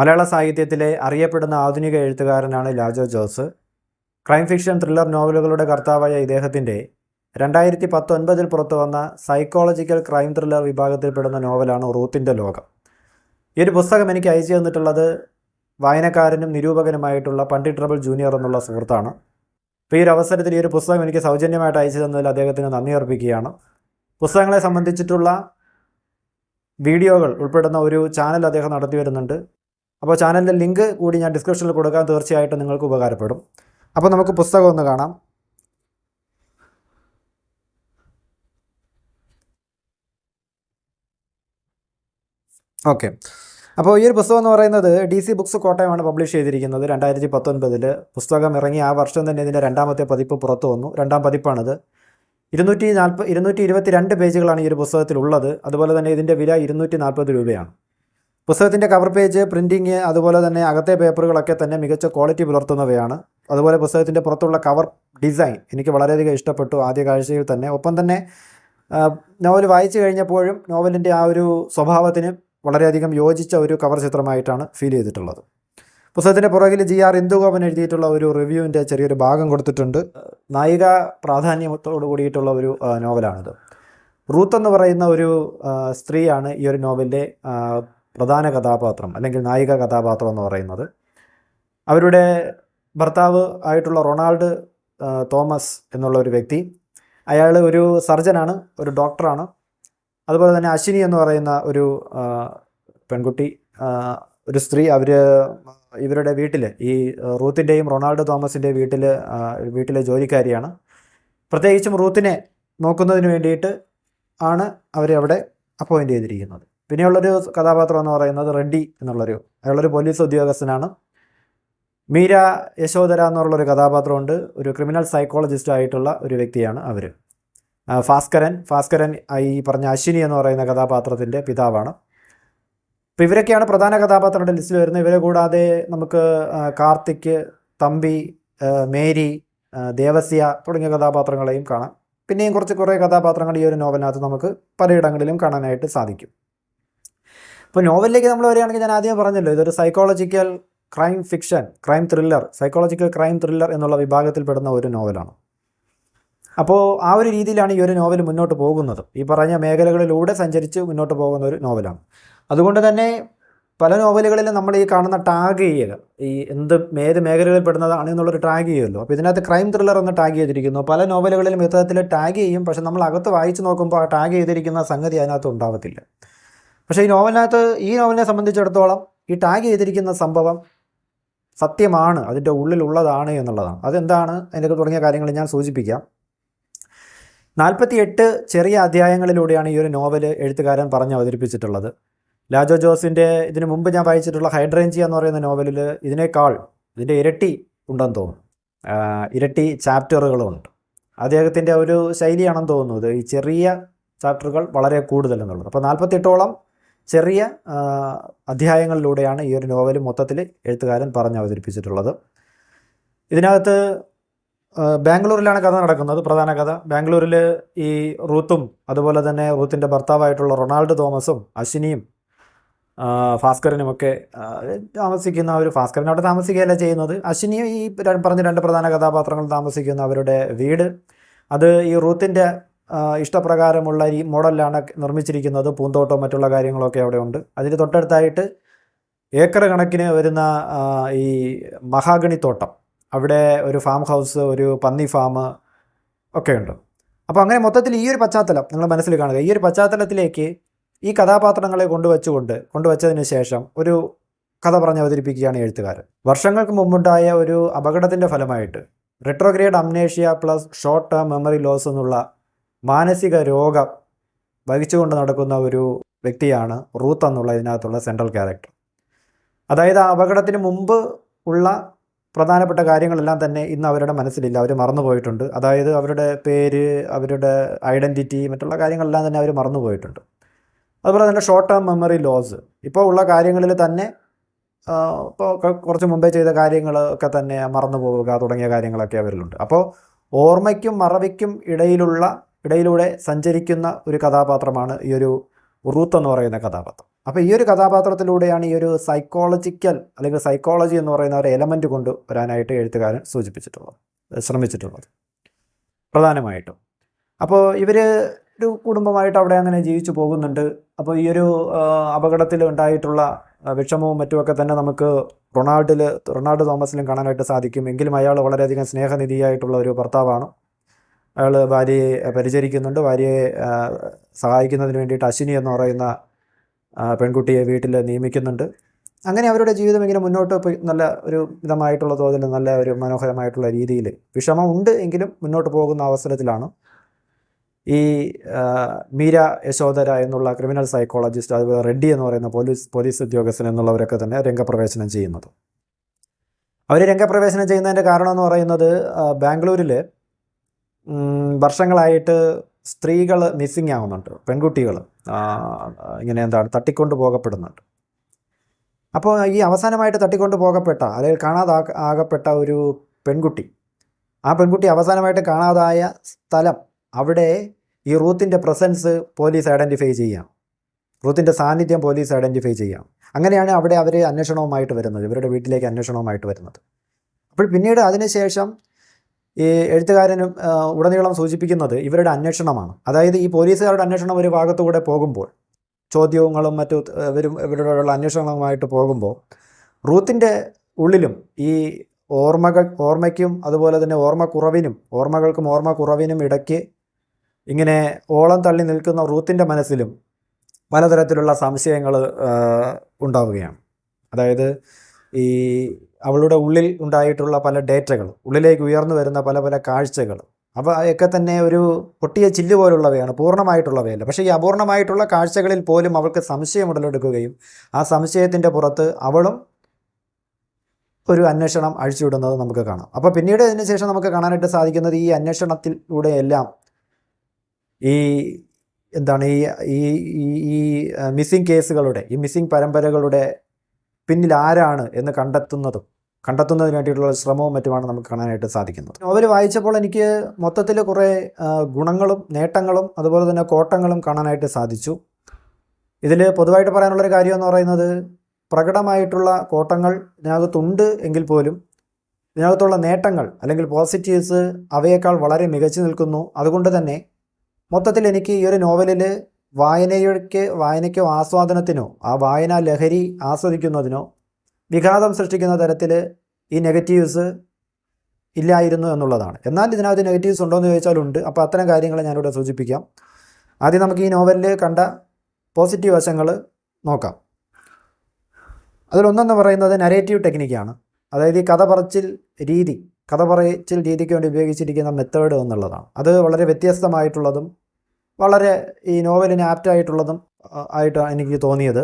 മലയാള സാഹിത്യത്തിലെ അറിയപ്പെടുന്ന ആധുനിക എഴുത്തുകാരനാണ് Lajo Jose. Crime fiction thriller നോവലുകളുടെ കർത്താവായ ഇദ്ദേഹത്തിന്റെ രണ്ടായിരത്തി പത്തൊൻപതിൽ പുറത്തു വന്ന സൈക്കോളജിക്കൽ ക്രൈം ത്രില്ലർ വിഭാഗത്തിൽപ്പെടുന്ന നോവലാണ് റൂത്തിന്റെ ലോകം. ഈ ഒരു പുസ്തകം എനിക്ക് അയച്ചു തന്നിട്ടുള്ളത് വായനക്കാരനും നിരൂപകനുമായിട്ടുള്ള പണ്ഡിറ്റ് ട്രബിൾ ജൂനിയർ എന്നുള്ള സുഹൃത്താണ്. അപ്പോൾ ഈ ഒരു അവസരത്തിൽ ഈ ഒരു പുസ്തകം എനിക്ക് സൗജന്യമായിട്ട് അയച്ചു തന്നതിൽ അദ്ദേഹത്തിന് നന്ദി അർപ്പിക്കുകയാണ്. പുസ്തകങ്ങളെ സംബന്ധിച്ചിട്ടുള്ള വീഡിയോകൾ ഉൾപ്പെടുന്ന ഒരു ചാനൽ അദ്ദേഹം നടത്തി വരുന്നുണ്ട്. അപ്പോൾ ചാനലിന്റെ ലിങ്ക് കൂടി ഞാൻ ഡിസ്ക്രിപ്ഷനിൽ കൊടുക്കാൻ തീർച്ചയായിട്ടും നിങ്ങൾക്ക് ഉപകാരപ്പെടും. അപ്പോൾ നമുക്ക് പുസ്തകം ഒന്ന് കാണാം. ഓക്കെ. അപ്പോൾ ഈ ഒരു പുസ്തകം എന്ന് പറയുന്നത് ഡി സി ബുക്സ് കോട്ടയമാണ് പബ്ലിഷ് ചെയ്തിരിക്കുന്നത്. രണ്ടായിരത്തി പത്തൊൻപതിൽ പുസ്തകം ഇറങ്ങി ആ വർഷം തന്നെ ഇതിന്റെ രണ്ടാമത്തെ പതിപ്പ് പുറത്തു വന്നു. രണ്ടാം പതിപ്പാണിത്. ഇരുന്നൂറ്റി നാൽപ്പത് ഇരുന്നൂറ്റി ഇരുപത്തി രണ്ട് പേജുകളാണ് ഈ ഒരു പുസ്തകത്തിലുള്ളത്. അതുപോലെ തന്നെ ഇതിന്റെ വില ഇരുന്നൂറ്റി നാൽപ്പത് രൂപയാണ്. പുസ്തകത്തിന്റെ കവർ പേജ് പ്രിന്റിങ് അതുപോലെ തന്നെ അകത്തെ പേപ്പറുകളൊക്കെ തന്നെ മികച്ച ക്വാളിറ്റി പുലർത്തുന്നവയാണ്. അതുപോലെ പുസ്തകത്തിന്റെ പുറത്തുള്ള കവർ ഡിസൈൻ എനിക്ക് വളരെയധികം ഇഷ്ടപ്പെട്ടു. ആദ്യ കാഴ്ചയിൽ തന്നെ. ഒപ്പം തന്നെ നോവൽ വായിച്ചു കഴിഞ്ഞപ്പോഴും നോവലിന്റെ ആ ഒരു സ്വഭാവത്തിന് വളരെയധികം യോജിച്ച ഒരു കവർ ചിത്രമായിട്ടാണ് ഫീൽ ചെയ്തിട്ടുള്ളത്. പുസ്തകത്തിന്റെ പുറകിൽ ജി ആർ ഇന്ദുഗോപൻ എഴുതിയിട്ടുള്ള ഒരു റിവ്യൂവിന്റെ ചെറിയൊരു ഭാഗം കൊടുത്തിട്ടുണ്ട്. നായിക പ്രാധാന്യത്തോട് കൂടിയിട്ടുള്ള ഒരു നോവലാണിത് റൂത്ത് എന്ന് പറയുന്ന ഒരു സ്ത്രീയാണ് ഈ ഒരു നോവലിന്റെ പ്രധാന കഥാപാത്രം അല്ലെങ്കിൽ നായിക കഥാപാത്രം എന്ന് പറയുന്നത്. അവരുടെ ഭർത്താവ് ആയിട്ടുള്ള റൊണാൾഡ് തോമസ് എന്നുള്ള ഒരു വ്യക്തി. അയാൾ ഒരു സർജനാണ് ഒരു ഡോക്ടറാണ്. അതുപോലെ തന്നെ അശ്വിനി എന്ന് പറയുന്ന ഒരു പെൺകുട്ടി ഒരു സ്ത്രീ. അവർ ഇവരുടെ വീട്ടിൽ ഈ റൂത്തിന്റെയും റൊണാൾഡ് തോമസിന്റെ വീട്ടിൽ വീട്ടിലെ ജോലിക്കാരിയാണ്. പ്രത്യേകിച്ചും റൂത്തിനെ നോക്കുന്നതിന് വേണ്ടിയിട്ട് ആണ് അവരെ അവിടെ അപ്പോയിന്റ് ചെയ്തിരിക്കുന്നത്. പിന്നെയുള്ളൊരു കഥാപാത്രം എന്ന് പറയുന്നത് റെഡ്ഡി എന്നുള്ളൊരു അയാളൊരു പോലീസ് ഉദ്യോഗസ്ഥനാണ്. മീര യശോധര എന്നുള്ളൊരു കഥാപാത്രമുണ്ട്. ഒരു ക്രിമിനൽ സൈക്കോളജിസ്റ്റ് ആയിട്ടുള്ള ഒരു വ്യക്തിയാണ് അവർ ഭാസ്കരൻ ഭാസ്കരൻ ഈ പറഞ്ഞ അശ്വിനി എന്ന് പറയുന്ന കഥാപാത്രത്തിന്റെ പിതാവാണ്. അപ്പോൾ ഇവരൊക്കെയാണ് പ്രധാന കഥാപാത്രങ്ങളുടെ ലിസ്റ്റിൽ വരുന്നത്. ഇവരെ കൂടാതെ നമുക്ക് കാർത്തിക് തമ്പി മേരി ദേവസ്യ തുടങ്ങിയ കഥാപാത്രങ്ങളെയും കാണാം. പിന്നെയും കുറച്ച് കുറേ കഥാപാത്രങ്ങൾ ഈ ഒരു നോവലിനകത്ത് നമുക്ക് പലയിടങ്ങളിലും കാണാനായിട്ട് സാധിക്കും. ഇപ്പോൾ നോവലിലേക്ക് നമ്മൾ വരികയാണെങ്കിൽ ഞാൻ ആദ്യം പറഞ്ഞല്ലോ ഇതൊരു psychological crime fiction crime thriller psychological crime thriller എന്നുള്ള വിഭാഗത്തിൽപ്പെടുന്ന ഒരു നോവലാണ്. അപ്പോൾ ആ ഒരു രീതിയിലാണ് ഈ ഒരു നോവൽ മുന്നോട്ട് പോകുന്നത്. ഈ പറഞ്ഞ മേഖലകളിലൂടെ സഞ്ചരിച്ച് മുന്നോട്ട് പോകുന്ന ഒരു നോവലാണ്. അതുകൊണ്ട് തന്നെ പല നോവലുകളിലും നമ്മൾ ഈ കാണുന്ന ടാഗ് ചെയ്യുക ഈ എന്ത് ഏത് മേഖലകളിൽ പെടുന്നതാണ് എന്നുള്ളൊരു ടാഗ് ചെയ്യുമല്ലോ. അപ്പോൾ ഇതിനകത്ത് ക്രൈം ത്രില്ലർ എന്ന് ടാഗ് ചെയ്തിരിക്കുന്നു. പല നോവലുകളിലും ഇത്തരത്തിൽ ടാഗ് ചെയ്യും പക്ഷേ നമ്മൾ അകത്ത് വായിച്ച് നോക്കുമ്പോൾ ആ ടാഗ് ചെയ്തിരിക്കുന്ന സംഗതി അതിനകത്ത് ഉണ്ടാവത്തില്ല. പക്ഷേ ഈ നോവലിനകത്ത് ഈ നോവലിനെ സംബന്ധിച്ചിടത്തോളം ഈ ടാഗ് ചെയ്തിരിക്കുന്ന സംഭവം സത്യമാണ് അതിന്റെ ഉള്ളിലുള്ളതാണ് എന്നുള്ളതാണ്. അതെന്താണ്? അതിന്റെ തുടങ്ങിയ കാര്യങ്ങൾ ഞാൻ സൂചിപ്പിക്കാം. നാൽപ്പത്തി എട്ട് ചെറിയ അധ്യായങ്ങളിലൂടെയാണ് ഈ ഒരു നോവൽ എഴുത്തുകാരൻ പറഞ്ഞ് അവതരിപ്പിച്ചിട്ടുള്ളത്. ലാജോ ജോസിന്റെ ഇതിനു മുമ്പ് ഞാൻ വായിച്ചിട്ടുള്ള ഹൈഡ്രേഞ്ചിയ എന്ന് പറയുന്ന നോവലിൽ ഇതിനേക്കാൾ ഇതിന്റെ ഇരട്ടി ഉണ്ടെന്ന് തോന്നുന്നു. ഇരട്ടി ചാപ്റ്ററുകളുണ്ട് അദ്ദേഹത്തിന്റെ ഒരു ശൈലിയാണെന്ന് തോന്നുന്നത് ഈ ചെറിയ ചാപ്റ്ററുകൾ വളരെ കൂടുതലെന്നുള്ളത്. അപ്പോൾ നാൽപ്പത്തെട്ടോളം ചെറിയ അധ്യായങ്ങളിലൂടെയാണ് ഈ ഒരു നോവൽ മൊത്തത്തിൽ എഴുത്തുകാരൻ പറഞ്ഞ് അവതരിപ്പിച്ചിട്ടുള്ളത്. ഇതിനകത്ത് ബാംഗ്ലൂരിലാണ് കഥ നടക്കുന്നത് പ്രധാന കഥ. ബാംഗ്ലൂരിൽ ഈ റൂത്തും അതുപോലെ തന്നെ റൂത്തിന്റെ ഭർത്താവായിട്ടുള്ള റൊണാൾഡ് തോമസും അശ്വിനിയും ഭാസ്കരനുമൊക്കെ താമസിക്കുന്ന ഒരു ഭാസ്കരൻ. അവിടെ താമസിക്കുകയല്ല ചെയ്യുന്നത്. അശ്വിനിയും ഈ പറഞ്ഞ രണ്ട് പ്രധാന കഥാപാത്രങ്ങൾ താമസിക്കുന്ന അവരുടെ വീട്. അത് ഈ റൂത്തിന്റെ ഇഷ്ടപ്രകാരമുള്ള ഈ മോഡലിലാണ് നിർമ്മിച്ചിരിക്കുന്നത്. പൂന്തോട്ടവും മറ്റുള്ള കാര്യങ്ങളൊക്കെ അവിടെ ഉണ്ട് അതിന് തൊട്ടടുത്തായിട്ട് ഏക്കർ കണക്കിന് വരുന്ന ഈ മഹാഗണി തോട്ടം. അവിടെ ഒരു ഫാം ഹൗസ് ഒരു പന്നി ഫാം ഒക്കെ ഉണ്ട് അപ്പോൾ അങ്ങനെ മൊത്തത്തിൽ ഈ ഒരു പശ്ചാത്തലം നിങ്ങൾ മനസ്സിൽ കാണുക. ഈ ഒരു പശ്ചാത്തലത്തിലേക്ക് ഈ കഥാപാത്രങ്ങളെ കൊണ്ടുവച്ചുകൊണ്ട് കൊണ്ടുവച്ചതിന് ശേഷം ഒരു കഥ പറഞ്ഞ് അവതരിപ്പിക്കുകയാണ് എഴുത്തുകാരൻ വർഷങ്ങൾക്ക് മുമ്പുണ്ടായ ഒരു അപകടത്തിന്റെ ഫലമായിട്ട് retrograde amnesia plus short term memory loss എന്നുള്ള മാനസിക രോഗം വഹിച്ചുകൊണ്ട് നടക്കുന്ന ഒരു വ്യക്തിയാണ് റൂത്ത് എന്നുള്ള ഇതിനകത്തുള്ള സെൻട്രൽ ക്യാരക്ടർ അതായത് ആ അപകടത്തിന് മുമ്പ് ഉള്ള പ്രധാനപ്പെട്ട കാര്യങ്ങളെല്ലാം തന്നെ ഇന്ന് അവരുടെ മനസ്സിലില്ല. അവർ മറന്നുപോയിട്ടുണ്ട് അതായത് അവരുടെ പേര് അവരുടെ ഐഡന്റിറ്റി മറ്റുള്ള കാര്യങ്ങളെല്ലാം തന്നെ അവർ മറന്നുപോയിട്ടുണ്ട് അതുപോലെ തന്നെ ഷോർട്ട് ടേം മെമ്മറി ലോസ് ഇപ്പോൾ ഉള്ള കാര്യങ്ങളിൽ തന്നെ ഇപ്പോൾ കുറച്ച് മുമ്പേ ചെയ്ത കാര്യങ്ങളൊക്കെ തന്നെ മറന്നു പോവുക തുടങ്ങിയ കാര്യങ്ങളൊക്കെ അവരിലുണ്ട്. അപ്പോൾ ഓർമ്മയ്ക്കും മറവിക്കും ഇടയിലുള്ള ഇടയിലൂടെ സഞ്ചരിക്കുന്ന ഒരു കഥാപാത്രമാണ് ഈ ഒരു റൂത്ത് എന്ന് പറയുന്ന കഥാപാത്രം. അപ്പോൾ ഈ ഒരു കഥാപാത്രത്തിലൂടെയാണ് ഈ ഒരു സൈക്കോളജിക്കൽ അല്ലെങ്കിൽ സൈക്കോളജി എന്ന് പറയുന്ന ഒരു എലമെന്റ് കൊണ്ട് വരാനായിട്ട് എഴുത്തുകാരൻ സൂചിപ്പിച്ചിട്ടുള്ളത് ശ്രമിച്ചിട്ടുള്ളത്. പ്രധാനമായിട്ടും. അപ്പോൾ ഇവർ ഒരു കുടുംബമായിട്ട് അവിടെ അങ്ങനെ ജീവിച്ചു പോകുന്നുണ്ട്. അപ്പോൾ ഈ ഒരു അപകടത്തിൽ ഉണ്ടായിട്ടുള്ള വിഷമവും മറ്റുമൊക്കെ തന്നെ നമുക്ക് റൊണാൾഡിൽ റൊണാൾഡ് തോമസിലും കാണാനായിട്ട് സാധിക്കും. എങ്കിലും അയാൾ വളരെയധികം സ്നേഹനിധിയായിട്ടുള്ള ഒരു ഭർത്താവാണ്. അയാൾ ഭാര്യയെ പരിചരിക്കുന്നുണ്ട്. ഭാര്യയെ സഹായിക്കുന്നതിന് വേണ്ടിയിട്ട് അശ്വിനി എന്ന് പറയുന്ന പെൺകുട്ടിയെ വീട്ടിൽ നിയമിക്കുന്നുണ്ട്. അങ്ങനെ അവരുടെ ജീവിതം ഇങ്ങനെ മുന്നോട്ട് പോയി. നല്ല ഒരു മിതമായിട്ടുള്ള തോതിൽ നല്ല ഒരു മനോഹരമായിട്ടുള്ള രീതിയിൽ വിഷമം ഉണ്ട് എങ്കിലും മുന്നോട്ട് പോകുന്ന അവസരത്തിലാണ്. ഈ മീര യശോധര എന്നുള്ള ക്രിമിനൽ സൈക്കോളജിസ്റ്റ് അതുപോലെ റെഡ്ഡി എന്ന് പറയുന്ന പോലീസ് പോലീസ് ഉദ്യോഗസ്ഥൻ എന്നുള്ളവരൊക്കെ തന്നെ രംഗപ്രവേശനം ചെയ്യുന്നത്. അവർ രംഗപ്രവേശനം ചെയ്യുന്നതിന്റെ കാരണം എന്ന് പറയുന്നത് ബാംഗ്ലൂരിൽ വർഷങ്ങളായിട്ട് സ്ത്രീകൾ മിസ്സിങ് ആവുന്നുണ്ട് പെൺകുട്ടികൾ ഇങ്ങനെ എന്താണ് തട്ടിക്കൊണ്ട് പോകപ്പെടുന്നുണ്ട്. അപ്പോൾ ഈ അവസാനമായിട്ട് തട്ടിക്കൊണ്ട് പോകപ്പെട്ട അല്ലെങ്കിൽ കാണാതെ ആകപ്പെട്ട ഒരു പെൺകുട്ടി ആ പെൺകുട്ടി അവസാനമായിട്ട് കാണാതായ സ്ഥലം അവിടെ ഈ റൂത്തിന്റെ പ്രസൻസ് പോലീസ് ഐഡന്റിഫൈ ചെയ്യാം. റൂത്തിന്റെ സാന്നിധ്യം പോലീസ് ഐഡന്റിഫൈ ചെയ്യാം. അങ്ങനെയാണ് അവിടെ അവർ അന്വേഷണവുമായിട്ട് വരുന്നത് ഇവരുടെ വീട്ടിലേക്ക് അന്വേഷണവുമായിട്ട് വരുന്നത്. അപ്പോൾ പിന്നീട് അതിനുശേഷം ഈ എഴുത്തുകാരനും ഉടനീളം സൂചിപ്പിക്കുന്നത് ഇവരുടെ അന്വേഷണമാണ്. അതായത് ഈ പോലീസുകാരുടെ അന്വേഷണം ഒരു ഭാഗത്തുകൂടെ പോകുമ്പോൾ ചോദ്യങ്ങളും മറ്റു ഇവരും ഇവരോടുള്ള അന്വേഷണങ്ങളുമായിട്ട് പോകുമ്പോൾ റൂത്തിന്റെ ഉള്ളിലും ഈ ഓർമ്മകൾ ഓർമ്മയ്ക്കും അതുപോലെ തന്നെ ഓർമ്മക്കുറവിനും ഓർമ്മകൾക്കും ഓർമ്മക്കുറവിനും ഇടയ്ക്ക് ഇങ്ങനെ ഓളം തള്ളി നിൽക്കുന്ന റൂത്തിന്റെ മനസ്സിലും പലതരത്തിലുള്ള സംശയങ്ങൾ ഉണ്ടാവുകയാണ്. അതായത് ഈ അവളുടെ ഉള്ളിൽ ഉണ്ടായിട്ടുള്ള പല ഡേറ്റകൾ ഉള്ളിലേക്ക് ഉയർന്നു വരുന്ന പല പല കാഴ്ചകൾ അവയൊക്കെ തന്നെ ഒരു പൊട്ടിയ ചില്ല് പോലുള്ളവയാണ് പൂർണമായിട്ടുള്ളവയല്ല. പക്ഷേ ഈ അപൂർണമായിട്ടുള്ള കാഴ്ചകളിൽ പോലും അവൾക്ക് സംശയം ഉടലെടുക്കുകയും ആ സംശയത്തിന്റെ പുറത്ത് അവളും ഒരു അന്വേഷണം അഴിച്ചുവിടുന്നത് നമുക്ക് കാണാം. അപ്പോൾ പിന്നീട് അതിന് ശേഷം നമുക്ക് കാണാനായിട്ട് സാധിക്കുന്നത് ഈ അന്വേഷണത്തിലൂടെയെല്ലാം ഈ എന്താണ് ഈ ഈ ഈ- ഈ മിസ്സിംഗ് കേസുകളുടെ ഈ മിസ്സിംഗ് പരമ്പരകളുടെ പിന്നിൽ ആരാണ് എന്ന് കണ്ടെത്തുന്നതും കണ്ടെത്തുന്നതിന് വേണ്ടിയിട്ടുള്ള ശ്രമവും മറ്റുമാണ് നമുക്ക് കാണാനായിട്ട് സാധിക്കുന്നത്. നോവൽ വായിച്ചപ്പോൾ എനിക്ക് മൊത്തത്തിൽ കുറേ ഗുണങ്ങളും നേട്ടങ്ങളും അതുപോലെ തന്നെ കോട്ടങ്ങളും കാണാനായിട്ട് സാധിച്ചു. ഇതിൽ പൊതുവായിട്ട് പറയാനുള്ളൊരു കാര്യം എന്ന് പറയുന്നത് പ്രകടമായിട്ടുള്ള കോട്ടങ്ങൾ ഇതിനകത്തുണ്ട് എങ്കിൽ പോലും ഇതിനകത്തുള്ള നേട്ടങ്ങൾ അല്ലെങ്കിൽ പോസിറ്റീവ്സ് അവയേക്കാൾ വളരെ മികച്ചു നിൽക്കുന്നു. അതുകൊണ്ട് തന്നെ മൊത്തത്തിൽ എനിക്ക് ഈ ഒരു നോവലിൽ വായനയ്ക്ക് വായനയ്ക്കോ ആസ്വാദനത്തിനോ ആ വായന ലഹരി ആസ്വദിക്കുന്നതിനോ വിഘാതം സൃഷ്ടിക്കുന്ന തരത്തിൽ ഈ നെഗറ്റീവ്സ് ഇല്ലായിരുന്നു എന്നുള്ളതാണ്. എന്നാൽ ഇതിനകത്ത് നെഗറ്റീവ്സ് ഉണ്ടോ എന്ന് ചോദിച്ചാൽ ഉണ്ട്. അപ്പോൾ അത്തരം കാര്യങ്ങൾ ഞാനിവിടെ സൂചിപ്പിക്കാം. ആദ്യം നമുക്ക് ഈ നോവലിൽ കണ്ട പോസിറ്റീവ് വശങ്ങൾ നോക്കാം. അതിലൊന്നെന്ന് പറയുന്നത് നരേറ്റീവ് ടെക്നിക്കാണ് അതായത് ഈ കഥ പറച്ചിൽ രീതി കഥ പറച്ചിൽ രീതിക്ക് വേണ്ടി ഉപയോഗിച്ചിരിക്കുന്ന മെത്തേഡ് എന്നുള്ളതാണ്. അത് വളരെ വ്യത്യസ്തമായിട്ടുള്ളതും വളരെ ഈ നോവലിന് ആപ്റ്റായിട്ടുള്ളതും ആയിട്ടാണ് എനിക്ക് തോന്നിയത്.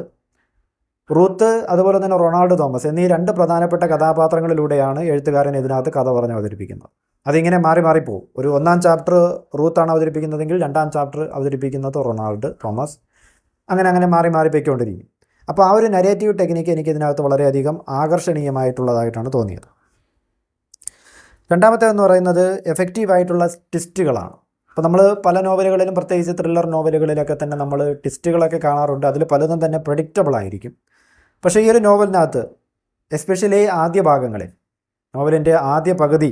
റൂത്ത് അതുപോലെ തന്നെ റൊണാൾഡ് തോമസ് എന്നീ രണ്ട് പ്രധാനപ്പെട്ട കഥാപാത്രങ്ങളിലൂടെയാണ് എഴുത്തുകാരൻ ഇതിനകത്ത് കഥ പറഞ്ഞ് അവതരിപ്പിക്കുന്നത്. അതിങ്ങനെ മാറി മാറിപ്പോവും ഒരു ഒന്നാം ചാപ്റ്റർ റൂത്താണ് അവതരിപ്പിക്കുന്നതെങ്കിൽ രണ്ടാം ചാപ്റ്റർ അവതരിപ്പിക്കുന്നത് റൊണാൾഡ് തോമസ്. അങ്ങനെ അങ്ങനെ മാറി മാറി പോയിക്കൊണ്ടിരിക്കും. അപ്പോൾ ആ ഒരു നരേറ്റീവ് ടെക്നിക്ക് എനിക്ക് ഇതിനകത്ത് വളരെയധികം ആകർഷണീയമായിട്ടുള്ളതായിട്ടാണ് തോന്നിയത്. രണ്ടാമത്തേതെന്ന് പറയുന്നത് എഫക്റ്റീവായിട്ടുള്ള ട്വിസ്റ്റുകളാണ് അപ്പോൾ നമ്മൾ പല നോവലുകളിലും പ്രത്യേകിച്ച് ത്രില്ലർ നോവലുകളിലൊക്കെ തന്നെ നമ്മൾ ട്വിസ്റ്റുകളൊക്കെ കാണാറുണ്ട്. അതിൽ പലതും തന്നെ പ്രഡിക്റ്റബിൾ ആയിരിക്കും. പക്ഷേ ഈ ഒരു നോവലിനകത്ത് എസ്പെഷ്യലി ആദ്യ ഭാഗങ്ങളിൽ നോവലിന്റെ ആദ്യ പകുതി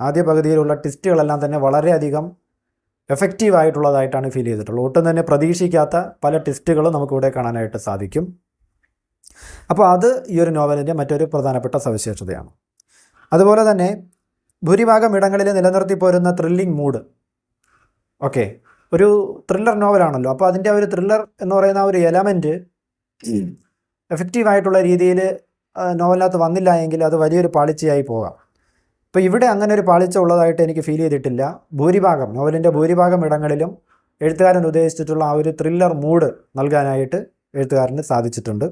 ആദ്യ പകുതിയിലുള്ള ട്വിസ്റ്റുകളെല്ലാം തന്നെ വളരെയധികം എഫക്റ്റീവ് ആയിട്ടുള്ളതായിട്ടാണ് ഫീൽ ചെയ്തിട്ടുള്ളത്. ഒട്ടും തന്നെ പ്രതീക്ഷിക്കാത്ത പല ട്വിസ്റ്റുകളും നമുക്കിവിടെ കാണാനായിട്ട് സാധിക്കും. അപ്പോൾ അത് ഈ ഒരു നോവലിന്റെ മറ്റൊരു പ്രധാനപ്പെട്ട സവിശേഷതയാണ്. അതുപോലെ തന്നെ ഭൂരിഭാഗം ഇടങ്ങളിൽ നിലനിർത്തി പോരുന്ന ത്രില്ലിംഗ് മൂഡ് ഓക്കെ. ഒരു ത്രില്ലർ നോവലാണല്ലോ അപ്പോൾ അതിന്റെ ഒരു ത്രില്ലർ എന്ന് പറയുന്ന ഒരു എലമെന്റ് എഫക്റ്റീവായിട്ടുള്ള രീതിയിൽ നോവലിനകത്ത് വന്നില്ല എങ്കിൽ അത് വലിയൊരു പാളിച്ചയായി പോകാം. ഇപ്പോൾ ഇവിടെ അങ്ങനെ ഒരു പാളിച്ച ഉള്ളതായിട്ട് എനിക്ക് ഫീൽ ചെയ്തിട്ടില്ല. ഭൂരിഭാഗം നോവലിന്റെ ഭൂരിഭാഗം ഇടങ്ങളിലും എഴുത്തുകാരൻ ഉദ്ദേശിച്ചിട്ടുള്ള ആ ഒരു ത്രില്ലർ മൂഡ് നൽകാനായിട്ട് എഴുത്തുകാരന് സാധിച്ചിട്ടുണ്ട്.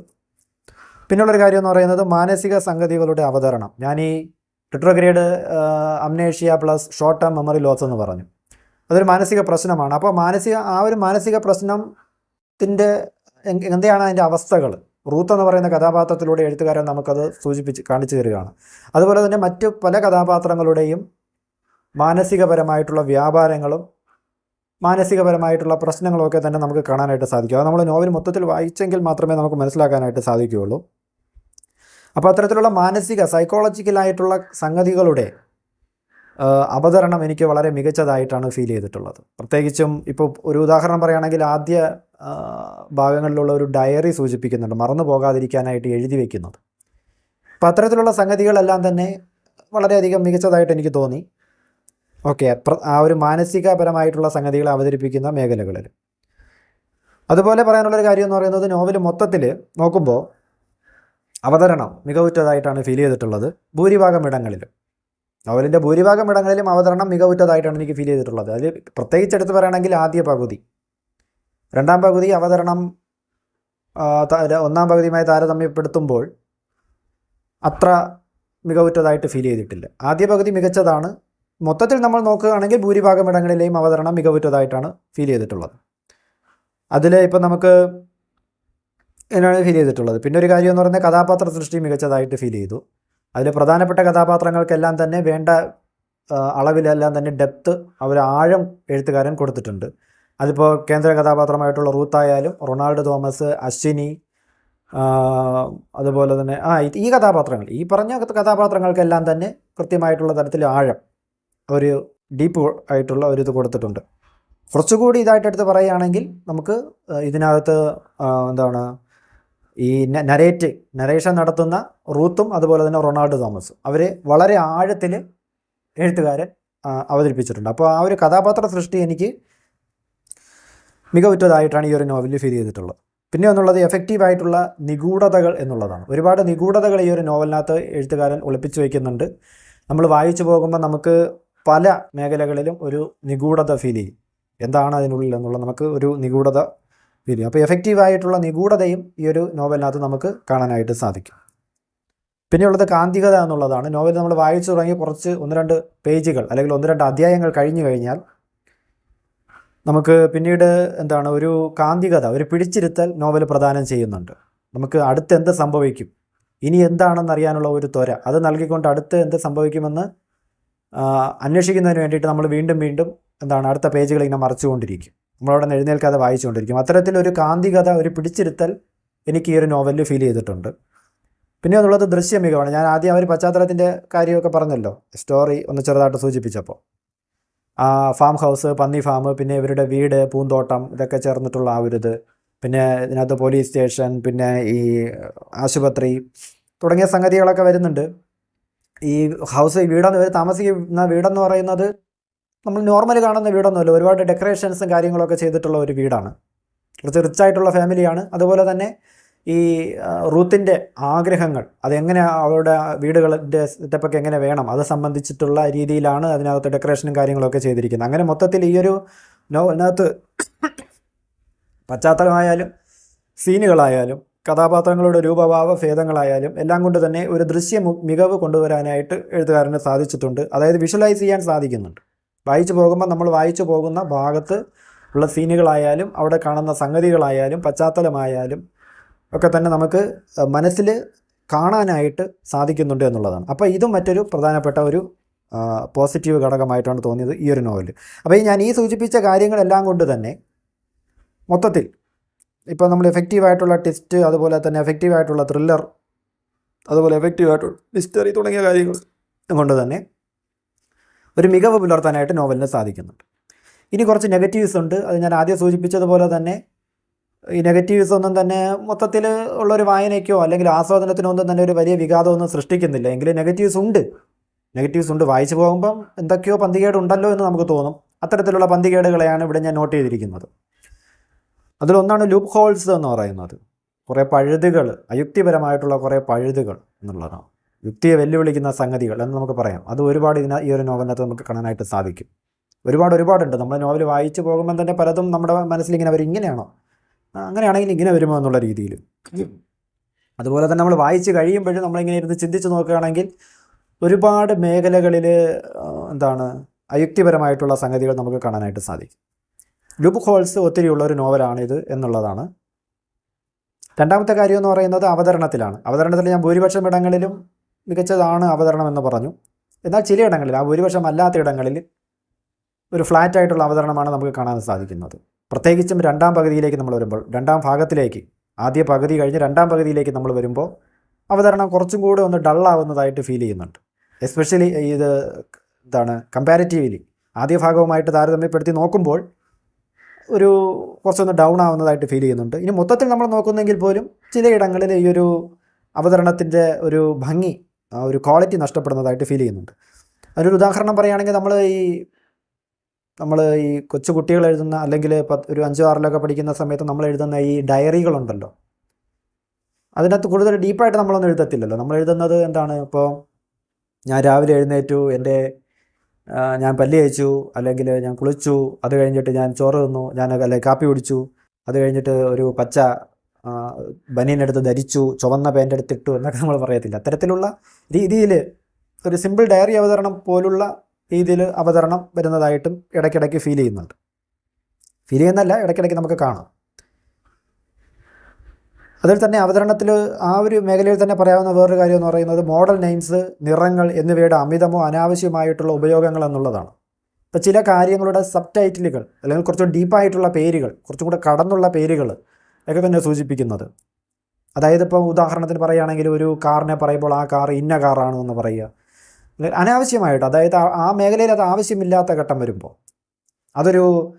പിന്നുള്ളൊരു കാര്യം എന്ന് പറയുന്നത് മാനസിക സംഗതികളുടെ അവതരണം. ഞാൻ ഈ retrograde amnesia plus short term memory loss എന്ന് പറഞ്ഞു. അതൊരു മാനസിക പ്രശ്നമാണ്. അപ്പോൾ മാനസിക ആ ഒരു മാനസിക പ്രശ്നത്തിന്റെ എന്തെയാണ് അതിന്റെ അവസ്ഥകൾ? റൂത്ത് എന്ന് പറയുന്ന കഥാപാത്രത്തിലൂടെ എഴുത്തുകാരൻ നമുക്കത് സൂചിപ്പിച്ച് കാണിച്ചു തരികയാണ്. അതുപോലെ തന്നെ മറ്റ് പല കഥാപാത്രങ്ങളുടെയും മാനസികപരമായിട്ടുള്ള വ്യാപാരങ്ങളും മാനസികപരമായിട്ടുള്ള പ്രശ്നങ്ങളൊക്കെ തന്നെ നമുക്ക് കാണാനായിട്ട് സാധിക്കും. അത് നമ്മൾ നോവൽ മൊത്തത്തിൽ വായിച്ചെങ്കിൽ മാത്രമേ നമുക്ക് മനസ്സിലാക്കാനായിട്ട് സാധിക്കുകയുള്ളൂ. അപ്പോൾ അത്തരത്തിലുള്ള മാനസിക സൈക്കോളജിക്കലായിട്ടുള്ള സംഗതികളുടെ അവതരണം എനിക്ക് വളരെ മികച്ചതായിട്ടാണ് ഫീൽ ചെയ്തിട്ടുള്ളത്. പ്രത്യേകിച്ചും ഇപ്പോൾ ഒരു ഉദാഹരണം പറയുകയാണെങ്കിൽ ആദ്യ ഭാഗങ്ങളിലുള്ള ഒരു ഡയറി സൂചിപ്പിക്കുന്നുണ്ട് മറന്നു പോകാതിരിക്കാനായിട്ട് എഴുതി വയ്ക്കുന്നത് അപ്പോൾ അത്തരത്തിലുള്ള സംഗതികളെല്ലാം തന്നെ വളരെയധികം മികച്ചതായിട്ട് എനിക്ക് തോന്നി. ഓക്കെ ആ ഒരു മാനസികപരമായിട്ടുള്ള സംഗതികളെ അവതരിപ്പിക്കുന്ന മേഖലകളിൽ. അതുപോലെ പറയാനുള്ളൊരു കാര്യം എന്ന് പറയുന്നത് നോവൽ മൊത്തത്തിൽ നോക്കുമ്പോൾ അവതരണം മികവുറ്റതായിട്ടാണ് ഫീൽ ചെയ്തിട്ടുള്ളത്. ഭൂരിഭാഗം ഇടങ്ങളിലും. നോവലിന്റെ ഭൂരിഭാഗം ഇടങ്ങളിലും അവതരണം മികവുറ്റതായിട്ടാണ് എനിക്ക് ഫീൽ ചെയ്തിട്ടുള്ളത്. അതിൽ പ്രത്യേകിച്ച് എടുത്ത് പറയുകയാണെങ്കിൽ ആദ്യ പകുതി. രണ്ടാം പകുതി അവതരണം ഒന്നാം പകുതിയുമായി താരതമ്യപ്പെടുത്തുമ്പോൾ അത്ര മികവുറ്റതായിട്ട് ഫീൽ ചെയ്തിട്ടില്ല. ആദ്യ പകുതി മികച്ചതാണ്. മൊത്തത്തിൽ നമ്മൾ നോക്കുകയാണെങ്കിൽ ഭൂരിഭാഗം ഇടങ്ങളിലെയും അവതരണം മികവുറ്റതായിട്ടാണ് ഫീൽ ചെയ്തിട്ടുള്ളത്. അതിൽ ഇപ്പം നമുക്ക് എന്നാണ് ഫീൽ ചെയ്തിട്ടുള്ളത്? പിന്നെ ഒരു കാര്യം എന്ന് പറഞ്ഞാൽ കഥാപാത്ര സൃഷ്ടി മികച്ചതായിട്ട് ഫീൽ ചെയ്തു. അതിൽ പ്രധാനപ്പെട്ട കഥാപാത്രങ്ങൾക്കെല്ലാം തന്നെ വേണ്ട അളവിലെല്ലാം തന്നെ ഡെപ്ത് അവർ ആഴം എഴുത്തുകാരൻ കൊടുത്തിട്ടുണ്ട്. അതിപ്പോൾ കേന്ദ്ര കഥാപാത്രമായിട്ടുള്ള റൂത്തായാലും റൊണാൾഡ് തോമസ് അശ്വിനി അതുപോലെ തന്നെ ആ ഈ കഥാപാത്രങ്ങൾ ഈ പറഞ്ഞ കഥാപാത്രങ്ങൾക്കെല്ലാം തന്നെ കൃത്യമായിട്ടുള്ള തരത്തിൽ ആഴം ഒരു ഡീപ്പ് ആയിട്ടുള്ള ഒരു ഇത് കൊടുത്തിട്ടുണ്ട്. കുറച്ചുകൂടി ഇതായിട്ട് എടുത്ത് പറയുകയാണെങ്കിൽ നമുക്ക് ഇതിനകത്ത് എന്താണ് ഈ നരേറ്റ് നരേഷൻ നടത്തുന്ന റൂത്തും അതുപോലെ തന്നെ റൊണാൾഡ് തോമസും. അവർ വളരെ ആഴത്തിൽ എഴുത്തുകാരൻ അവതരിപ്പിച്ചിട്ടുണ്ട്. അപ്പോൾ ആ ഒരു കഥാപാത്ര സൃഷ്ടി എനിക്ക് മികവുറ്റതായിട്ടാണ് ഈ ഒരു നോവലിൽ ഫീൽ ചെയ്തിട്ടുള്ളത്. പിന്നെ ഒന്നുള്ളത് എഫക്റ്റീവായിട്ടുള്ള നിഗൂഢതകൾ എന്നുള്ളതാണ്. ഒരുപാട് നിഗൂഢതകൾ ഈ ഒരു നോവലിനകത്ത് എഴുത്തുകാരൻ ഒളിപ്പിച്ചു വയ്ക്കുന്നുണ്ട് നമ്മൾ വായിച്ചു പോകുമ്പോൾ നമുക്ക് പല മേഖലകളിലും ഒരു നിഗൂഢത ഫീൽ ചെയ്യും. എന്താണ് അതിനുള്ളിൽ എന്നുള്ള നമുക്ക് ഒരു നിഗൂഢത ചെയ്യും അപ്പോൾ എഫക്റ്റീവായിട്ടുള്ള നിഗൂഢതയും ഈ ഒരു നോവലിനകത്ത് നമുക്ക് കാണാനായിട്ട് സാധിക്കും. പിന്നെയുള്ളത് കാന്തികത എന്നുള്ളതാണ്. നോവൽ നമ്മൾ വായിച്ചു തുടങ്ങി കുറച്ച് ഒന്ന് രണ്ട് പേജുകൾ അല്ലെങ്കിൽ ഒന്ന് രണ്ട് അധ്യായങ്ങൾ കഴിഞ്ഞു കഴിഞ്ഞാൽ നമുക്ക് പിന്നീട് എന്താണ് ഒരു കാന്തികത ഒരു പിടിച്ചിരുത്തൽ നോവൽ പ്രദാനം ചെയ്യുന്നുണ്ട്. നമുക്ക് അടുത്ത് എന്ത് സംഭവിക്കും? ഇനി എന്താണെന്ന് അറിയാനുള്ള ഒരു ത്വര. അത് നൽകിക്കൊണ്ട് അടുത്ത് എന്ത് സംഭവിക്കുമെന്ന് അന്വേഷിക്കുന്നതിന് വേണ്ടിയിട്ട് നമ്മൾ വീണ്ടും വീണ്ടും എന്താണ് അടുത്ത പേജുകൾ ഇങ്ങനെ മറച്ചുകൊണ്ടിരിക്കും. നമ്മളവിടെ എഴുന്നേൽക്കാതെ വായിച്ചുകൊണ്ടിരിക്കും. അത്തരത്തിലൊരു കാന്തികത ഒരു പിടിച്ചിരുത്തൽ എനിക്ക് ഈ ഒരു നോവലിൽ ഫീൽ ചെയ്തിട്ടുണ്ട്. പിന്നെ അതുള്ളത് ദൃശ്യ മികവാണ് ഞാൻ ആദ്യം ഒരു പശ്ചാത്തലത്തിന്റെ കാര്യമൊക്കെ പറഞ്ഞല്ലോ. സ്റ്റോറി ഒന്ന് ചെറുതായിട്ട് സൂചിപ്പിച്ചപ്പോൾ. ആ ഫാം ഹൗസ് പന്നി ഫാം പിന്നെ ഇവരുടെ വീട് പൂന്തോട്ടം ഇതൊക്കെ ചേർന്നിട്ടുള്ള ആ ഒരു ഇത് പിന്നെ ഇതിനകത്ത് പോലീസ് സ്റ്റേഷൻ പിന്നെ ഈ ആശുപത്രി തുടങ്ങിയ സംഗതികളൊക്കെ വരുന്നുണ്ട്. ഈ ഹൗസ് ഈ വീടെന്ന് ഇവർ താമസിക്കുന്ന വീടെന്ന് പറയുന്നത് നമ്മൾ നോർമൽ കാണുന്ന വീടൊന്നുമല്ല. ഒരുപാട് ഡെക്കറേഷൻസും കാര്യങ്ങളൊക്കെ ചെയ്തിട്ടുള്ള ഒരു വീടാണ്. കുറച്ച് റിച്ച് ആയിട്ടുള്ള ഫാമിലിയാണ് അതുപോലെ തന്നെ ഈ റൂത്തിന്റെ ആഗ്രഹങ്ങൾ അതെങ്ങനെ അവരുടെ വീടുകളുടെ സെറ്റപ്പൊക്കെ എങ്ങനെ വേണം അത് സംബന്ധിച്ചിട്ടുള്ള രീതിയിലാണ് അതിനകത്ത് ഡെക്കറേഷനും കാര്യങ്ങളൊക്കെ ചെയ്തിരിക്കുന്നത്. അങ്ങനെ മൊത്തത്തിൽ ഈ ഒരു നോവലിനകത്ത് പശ്ചാത്തലമായാലും സീനുകളായാലും കഥാപാത്രങ്ങളുടെ രൂപഭാവ ഭേദങ്ങളായാലും എല്ലാം കൊണ്ട് തന്നെ ഒരു ദൃശ്യ മികവ് കൊണ്ടുവരാനായിട്ട് എഴുത്തുകാരന് സാധിച്ചിട്ടുണ്ട്. അതായത് വിഷ്വലൈസ് ചെയ്യാൻ സാധിക്കുന്നുണ്ട്. വായിച്ചു പോകുമ്പോൾ നമ്മൾ വായിച്ചു പോകുന്ന ഭാഗത്ത് ഉള്ള സീനുകളായാലും അവിടെ കാണുന്ന സംഗതികളായാലും പശ്ചാത്തലമായാലും ഒക്കെ തന്നെ നമുക്ക് മനസ്സിൽ കാണാനായിട്ട് സാധിക്കുന്നുണ്ട് എന്നുള്ളതാണ്. അപ്പോൾ ഇതും മറ്റൊരു പ്രധാനപ്പെട്ട ഒരു പോസിറ്റീവ് ഘടകമായിട്ടാണ് തോന്നിയത് ഈ ഒരു നോവൽ അപ്പോൾ ഞാൻ ഈ സൂചിപ്പിച്ച കാര്യങ്ങളെല്ലാം കൊണ്ട് തന്നെ മൊത്തത്തിൽ ഇപ്പോൾ നമ്മൾ എഫക്റ്റീവായിട്ടുള്ള ടെസ്റ്റ് അതുപോലെ തന്നെ എഫക്റ്റീവായിട്ടുള്ള ത്രില്ലർ അതുപോലെ എഫക്റ്റീവായിട്ടുള്ള മിസ്റ്ററി തുടങ്ങിയ കാര്യങ്ങൾ കൊണ്ട് തന്നെ ഒരു മികവ് പുലർത്താനായിട്ട് നോവലിന് സാധിക്കുന്നുണ്ട്. ഇനി കുറച്ച് നെഗറ്റീവ്സ് ഉണ്ട്. അത് ഞാൻ ആദ്യം സൂചിപ്പിച്ചതുപോലെ തന്നെ ഈ നെഗറ്റീവ്സ് ഒന്നും തന്നെ മൊത്തത്തിൽ ഉള്ളൊരു വായനയ്ക്കോ അല്ലെങ്കിൽ ആസ്വാദനത്തിനോ ഒന്നും തന്നെ ഒരു വലിയ വിഘാതമൊന്നും സൃഷ്ടിക്കുന്നില്ല. എങ്കിലും നെഗറ്റീവ്സ് ഉണ്ട്. നെഗറ്റീവ്സ് ഉണ്ട്. വായിച്ചു പോകുമ്പം എന്തൊക്കെയോ പന്തികേട് ഉണ്ടല്ലോ എന്ന് നമുക്ക് തോന്നും. അത്തരത്തിലുള്ള പന്തികേടുകളെയാണ് ഇവിടെ ഞാൻ നോട്ട് ചെയ്തിരിക്കുന്നത്. അതിലൊന്നാണ് ലൂപ്പ് ഹോൾസ് എന്ന് പറയുന്നത്. കുറേ പഴുതുകൾ അയുക്തിപരമായിട്ടുള്ള കുറേ പഴുതുകൾ എന്നുള്ളതാണ്. യുക്തിയെ വെല്ലുവിളിക്കുന്ന സംഗതികൾ എന്ന് നമുക്ക് പറയാം. അത് ഒരുപാട് ഇതിന ഈ ഒരു നോവലിനകത്ത് നമുക്ക് കാണാനായിട്ട് സാധിക്കും. ഒരുപാട് ഒരുപാടുണ്ട്. നമ്മൾ നോവൽ വായിച്ചു പോകുമ്പോൾ തന്നെ പലതും നമ്മുടെ മനസ്സിൽ ഇങ്ങനെ വരും. ഇങ്ങനെയാണോ? അങ്ങനെയാണെങ്കിൽ ഇങ്ങനെ വരുമോ എന്നുള്ള രീതിയിൽ. അതുപോലെ തന്നെ നമ്മൾ വായിച്ച് കഴിയുമ്പോഴും നമ്മളിങ്ങനെ ഇരുന്ന് ചിന്തിച്ച് നോക്കുകയാണെങ്കിൽ ഒരുപാട് മേഖലകളിൽ എന്താണ് അയുക്തിപരമായിട്ടുള്ള സംഗതികൾ നമുക്ക് കാണാനായിട്ട് സാധിക്കും. ലുബ് ഹോൾസ് ഒത്തിരിയുള്ള ഒരു നോവലാണിത് എന്നുള്ളതാണ്. രണ്ടാമത്തെ കാര്യം എന്ന് പറയുന്നത് അവതരണത്തിലാണ്. അവതരണത്തിൽ ഞാൻ ഭൂരിപക്ഷം ഇടങ്ങളിലും മികച്ചതാണ് അവതരണം എന്ന് പറഞ്ഞു. എന്നാൽ ചിലയിടങ്ങളിൽ ആ ഭൂരിപക്ഷം അല്ലാത്ത ഇടങ്ങളിൽ ഒരു ഫ്ലാറ്റ് ആയിട്ടുള്ള അവതരണമാണ് നമുക്ക് കാണാൻ സാധിക്കുന്നത്. പ്രത്യേകിച്ചും രണ്ടാം പകുതിയിലേക്ക് നമ്മൾ വരുമ്പോൾ രണ്ടാം ഭാഗത്തിലേക്ക് ആദ്യ പകുതി കഴിഞ്ഞ് രണ്ടാം പകുതിയിലേക്ക് നമ്മൾ വരുമ്പോൾ അവതരണം കുറച്ചും കൂടെ ഒന്ന് ഡള്ളാവുന്നതായിട്ട് ഫീൽ ചെയ്യുന്നുണ്ട്. എസ്പെഷ്യലി ഇത് എന്താണ് കമ്പാരിറ്റീവ്ലി ആദ്യ ഭാഗവുമായിട്ട് താരതമ്യപ്പെടുത്തി നോക്കുമ്പോൾ ഒരു കുറച്ചൊന്ന് ഡൗൺ ആവുന്നതായിട്ട് ഫീൽ ചെയ്യുന്നുണ്ട്. ഇനി മൊത്തത്തിൽ നമ്മൾ നോക്കുന്നെങ്കിൽ പോലും ചിലയിടങ്ങളിൽ ഈ ഒരു അവതരണത്തിന്റെ ഒരു ഭംഗി ആ ഒരു ക്വാളിറ്റി നഷ്ടപ്പെടുന്നതായിട്ട് ഫീൽ ചെയ്യുന്നുണ്ട്. അതിനൊരു ഉദാഹരണം പറയുകയാണെങ്കിൽ നമ്മൾ ഈ നമ്മൾ ഈ കൊച്ചു കുട്ടികൾ എഴുതുന്ന അല്ലെങ്കിൽ പത്ത് ഒരു അഞ്ചോ ആറിലൊക്കെ പഠിക്കുന്ന സമയത്ത് നമ്മൾ എഴുതുന്ന ഈ ഡയറികളുണ്ടല്ലോ. അതിനകത്ത് കൂടുതൽ ഡീപ്പായിട്ട് നമ്മളൊന്നും എഴുതത്തില്ലല്ലോ. നമ്മൾ എഴുതുന്നത് എന്താണ്? ഇപ്പോൾ ഞാൻ രാവിലെ എഴുന്നേറ്റു എന്റെ ഞാൻ പല്ല് കഴിച്ചു അല്ലെങ്കിൽ ഞാൻ കുളിച്ചു അത് കഴിഞ്ഞിട്ട് ഞാൻ ചോറ് തിന്നു ഞാൻ അല്ലെങ്കിൽ കാപ്പി കുടിച്ചു അത് കഴിഞ്ഞിട്ട് ഒരു പച്ച ബനിയനെടുത്ത് ധരിച്ചു ചുവന്ന പാന്റ് എടുത്തിട്ടു എന്നൊക്കെ നമ്മൾ പറയത്തില്ല. അത്തരത്തിലുള്ള രീതിയിൽ ഒരു സിമ്പിൾ ഡയറി അവതരണം പോലുള്ള രീതിയിൽ അവതരണം വരുന്നതായിട്ടും ഇടയ്ക്കിടയ്ക്ക് ഫീൽ ചെയ്യുന്നുണ്ട്. ഫീൽ ചെയ്യുന്നല്ല ഇടയ്ക്കിടയ്ക്ക് നമുക്ക് കാണാം. അതിൽ തന്നെ അവതരണത്തിൽ ആ ഒരു മേഖലയിൽ തന്നെ പറയാവുന്ന വേറൊരു കാര്യം എന്ന് പറയുന്നത് മോഡൽ നെയിംസ് നിറങ്ങൾ എന്നിവയുടെ അമിതമോ അനാവശ്യമായിട്ടുള്ള ഉപയോഗങ്ങൾ എന്നുള്ളതാണ്. ഇപ്പോൾ ചില കാര്യങ്ങളുടെ സബ് ടൈറ്റിലുകൾ അല്ലെങ്കിൽ കുറച്ച് ഡീപ്പായിട്ടുള്ള പേരുകൾ കുറച്ചും കൂടെ കടന്നുള്ള പേരുകൾ ഒക്കെ തന്നെ സൂചിപ്പിക്കുന്നത്. അതായത് ഇപ്പോൾ ഉദാഹരണത്തിന് പറയുകയാണെങ്കിൽ ഒരു കാറിനെ പറയുമ്പോൾ ആ കാർ ഇന്ന കാറാണ് എന്ന് പറയുക. അനാവശ്യമായിട്ട് അതായത് ആ- മേഖലയിൽ അത് ആവശ്യമില്ലാത്ത ഘട്ടം വരുമ്പോൾ അതൊരു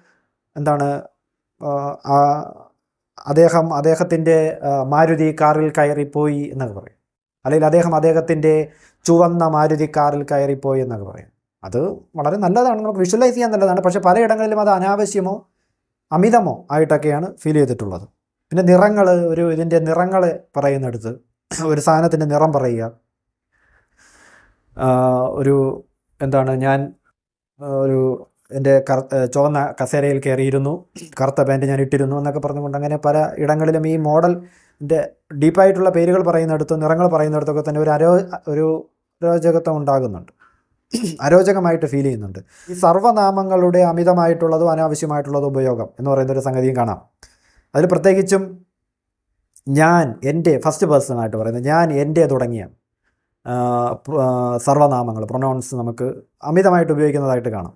എന്താണ് അദ്ദേഹം അദ്ദേഹത്തിന്റെ മാരുതി കാറിൽ കയറിപ്പോയി എന്നൊക്കെ പറയും. അല്ലെങ്കിൽ അദ്ദേഹം അദ്ദേഹത്തിന്റെ ചുവന്ന മാരുതി കാറിൽ കയറിപ്പോയി എന്നൊക്കെ പറയും. അത് വളരെ നല്ലതാണ് നമുക്ക് വിഷ്വലൈസ് ചെയ്യാൻ നല്ലതാണ്. പക്ഷേ പലയിടങ്ങളിലും അത് അനാവശ്യമോ അമിതമോ ആയിട്ടൊക്കെയാണ് ഫീൽ ചെയ്തിട്ടുള്ളത്. പിന്നെ നിറങ്ങൾ ഒരു ഇതിന്റെ നിറങ്ങൾ പറയുന്നിടത്ത്. ഒരു സാധനത്തിന്റെ നിറം പറയുക. ഒരു എന്താണ് ഞാൻ ഒരു എന്റെ കറ ചുവന്ന കസേരയിൽ കയറിയിരുന്നു. കറുത്ത പാന്റ് ഞാൻ ഇട്ടിരുന്നു എന്നൊക്കെ പറഞ്ഞുകൊണ്ട് അങ്ങനെ പല ഇടങ്ങളിലും ഈ മോഡലിന്റെ ഡീപ്പായിട്ടുള്ള പേരുകൾ പറയുന്നിടത്ത് നിറങ്ങൾ പറയുന്നിടത്തൊക്കെ തന്നെ ഒരു അരോ ഒരു അരോചകത്വം ഉണ്ടാകുന്നുണ്ട്. അരോചകമായിട്ട് ഫീൽ ചെയ്യുന്നുണ്ട്. ഈ സർവനാമങ്ങളുടെ അമിതമായിട്ടുള്ളതും അനാവശ്യമായിട്ടുള്ളതും ഉപയോഗം എന്ന് പറയുന്ന ഒരു സംഗതിയും കാണാം. അതിൽ പ്രത്യേകിച്ചും ഞാൻ എന്റെ ഫസ്റ്റ് പേഴ്സണായിട്ട് പറയുന്നത് ഞാൻ എന്റെ തുടങ്ങിയ സർവനാമങ്ങൾ പ്രൊനൗൺസ് നമുക്ക് അമിതമായിട്ട് ഉപയോഗിക്കുന്നതായിട്ട് കാണാം.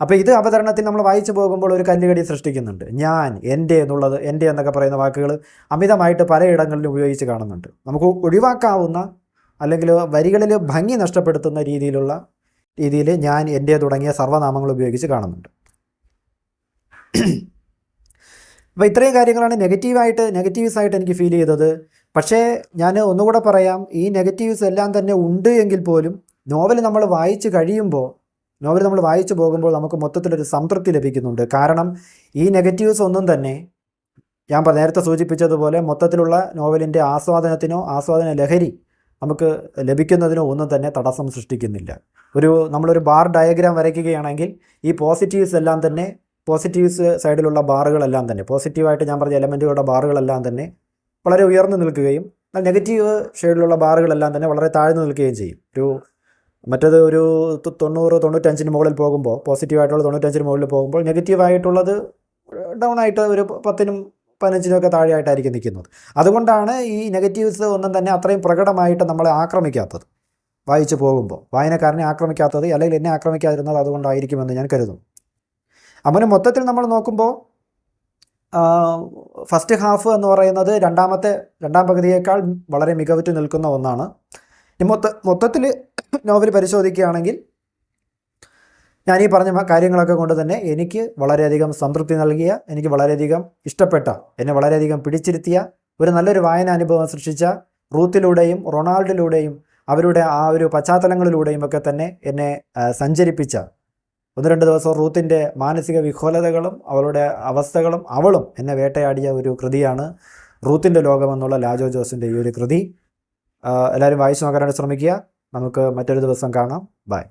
അപ്പോൾ ഇത് അവതരണത്തിൽ നമ്മൾ വായിച്ചു പോകുമ്പോൾ ഒരു കല്ലുകടി സൃഷ്ടിക്കുന്നുണ്ട്. ഞാൻ എന്റെ എന്നുള്ളത് എന്റെ എന്നൊക്കെ പറയുന്ന വാക്കുകൾ അമിതമായിട്ട് പലയിടങ്ങളിലും ഉപയോഗിച്ച് കാണുന്നുണ്ട്. നമുക്ക് ഒഴിവാക്കാവുന്ന അല്ലെങ്കിൽ വരികളിൽ ഭംഗി നഷ്ടപ്പെടുത്തുന്ന രീതിയിലുള്ള രീതിയിൽ ഞാൻ എന്റെ തുടങ്ങിയ സർവനാമങ്ങൾ ഉപയോഗിച്ച് കാണുന്നുണ്ട്. അപ്പോൾ ഇത്രയും കാര്യങ്ങളാണ് നെഗറ്റീവായിട്ട് നെഗറ്റീവ്സ് ആയിട്ട് എനിക്ക് ഫീൽ ചെയ്തത്. പക്ഷേ ഞാൻ ഒന്നുകൂടെ പറയാം ഈ നെഗറ്റീവ്സ് എല്ലാം തന്നെ ഉണ്ട് എങ്കിൽ പോലും നോവൽ നമ്മൾ വായിച്ച് കഴിയുമ്പോൾ നോവൽ നമ്മൾ വായിച്ചു പോകുമ്പോൾ നമുക്ക് മൊത്തത്തിലൊരു സംതൃപ്തി ലഭിക്കുന്നുണ്ട്. കാരണം ഈ നെഗറ്റീവ്സ് ഒന്നും തന്നെ ഞാൻ നേരത്തെ സൂചിപ്പിച്ചതുപോലെ മൊത്തത്തിലുള്ള നോവലിന്റെ ആസ്വാദനത്തിനോ ആസ്വാദന ലഹരി നമുക്ക് ലഭിക്കുന്നതിനോ ഒന്നും തന്നെ തടസ്സം സൃഷ്ടിക്കുന്നില്ല. ഒരു നമ്മളൊരു ബാർ ഡയഗ്രാം വരയ്ക്കുകയാണെങ്കിൽ ഈ പോസിറ്റീവ്സ് എല്ലാം തന്നെ പോസിറ്റീവ്സ് സൈഡിലുള്ള ബാറുകളെല്ലാം തന്നെ പോസിറ്റീവായിട്ട് ഞാൻ പറഞ്ഞ എലമെന്റുകളുടെ ബാറുകളെല്ലാം തന്നെ വളരെ ഉയർന്നു നിൽക്കുകയും എന്നാൽ നെഗറ്റീവ് ഷെയ്ഡിലുള്ള ബാറുകളെല്ലാം തന്നെ വളരെ താഴ്ന്നു നിൽക്കുകയും ചെയ്യും. ഒരു മറ്റത് ഒരു തൊണ്ണൂറ് തൊണ്ണൂറ്റഞ്ചിന് മുകളിൽ പോകുമ്പോൾ പോസിറ്റീവായിട്ടുള്ള തൊണ്ണൂറ്റഞ്ചിന് മുകളിൽ പോകുമ്പോൾ നെഗറ്റീവായിട്ടുള്ളത് ഡൗൺ ആയിട്ട് ഒരു പത്തിനും പതിനഞ്ചിനൊക്കെ താഴെയായിട്ടായിരിക്കും നിൽക്കുന്നത്. അതുകൊണ്ടാണ് ഈ നെഗറ്റീവ്സ് ഒന്നും തന്നെ അത്രയും പ്രകടമായിട്ട് നമ്മളെ ആക്രമിക്കാത്തത്. വായിച്ചു പോകുമ്പോൾ വായനക്കാരനെ ആക്രമിക്കാത്തത് അല്ലെങ്കിൽ എന്നെ ആക്രമിക്കാതിരുന്നത് അതുകൊണ്ടായിരിക്കുമെന്ന് ഞാൻ കരുതുന്നു. അങ്ങനെ മൊത്തത്തിൽ നമ്മൾ നോക്കുമ്പോൾ ഫസ്റ്റ് ഹാഫ് എന്ന് പറയുന്നത് രണ്ടാമത്തെ രണ്ടാം പകുതിയേക്കാൾ വളരെ മികവുറ്റ് നിൽക്കുന്ന ഒന്നാണ്. മൊത്ത മൊത്തത്തിൽ നോവൽ പരിശോധിക്കുകയാണെങ്കിൽ ഞാൻ ഈ പറഞ്ഞ കാര്യങ്ങളൊക്കെ കൊണ്ട് തന്നെ എനിക്ക് വളരെയധികം സംതൃപ്തി നൽകിയ എനിക്ക് വളരെയധികം ഇഷ്ടപ്പെട്ട എന്നെ വളരെയധികം പിടിച്ചിരുത്തിയ ഒരു നല്ലൊരു വായന അനുഭവം സൃഷ്ടിച്ച റൂത്തിലൂടെയും റൊണാൾഡിലൂടെയും അവരുടെ ആ ഒരു പശ്ചാത്തലങ്ങളിലൂടെയും ഒക്കെ തന്നെ എന്നെ സഞ്ചരിപ്പിച്ച ഒന്ന് രണ്ട് ദിവസം റൂത്തിന്റെ മാനസിക വിഹോലതകളും അവളുടെ അവസ്ഥകളും അവളും എന്നെ വേട്ടയാടിയ ഒരു കൃതിയാണ് റൂത്തിന്റെ ലോകം എന്നുള്ള ലാജോ ജോസിന്റെ ഈ ഒരു കൃതി. എല്ലാവരും വായിച്ചു നോക്കാനായിട്ട് ശ്രമിക്കുക. നമുക്ക് മറ്റൊരു ദിവസം കാണാം. ബൈ.